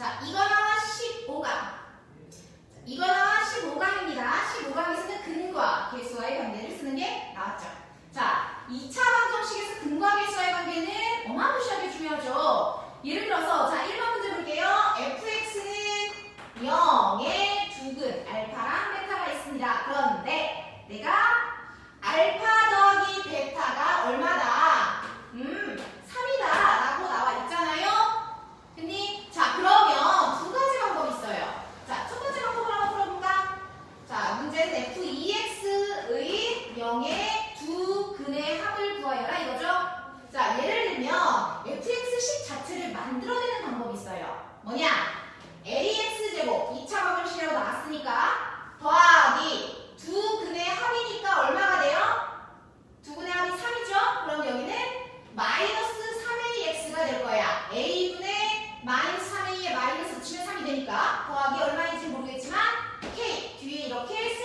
자, 이거 나와 15강. 이거 나와 15강입니다. 15강에서는 근과 개수와의 관계를 쓰는 게 나왔죠. 자, 2차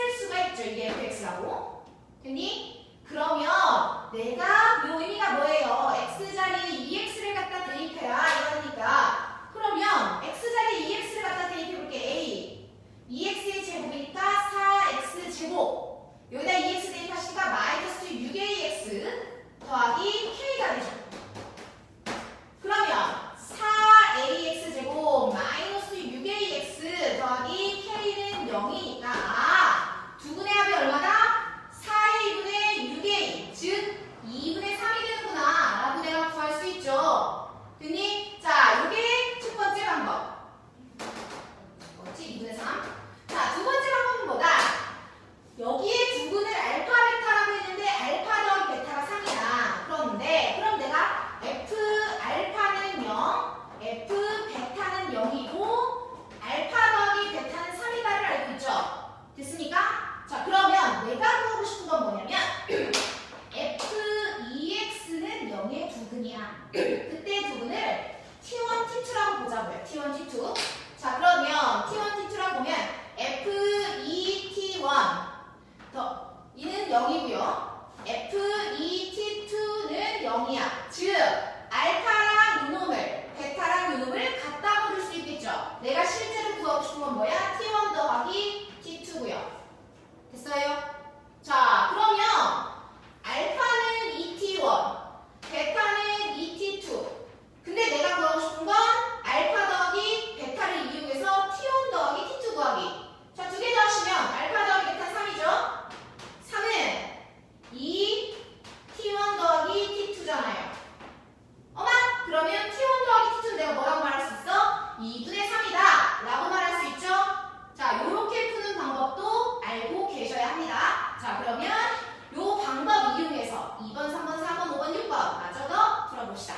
쓸 수가 있죠. 이게 fx라고. 됐니? 그러면 내가 요 의미가 뭐예요? x 丁丁 0이고요. F2T2는 0이야. 즉 2분의 3이다 라고 말할 수 있죠? 자, 이렇게 푸는 방법도 알고 계셔야 합니다. 자, 그러면 이 방법 이용해서 2번, 3번, 4번, 5번, 6번 마저도 풀어봅시다.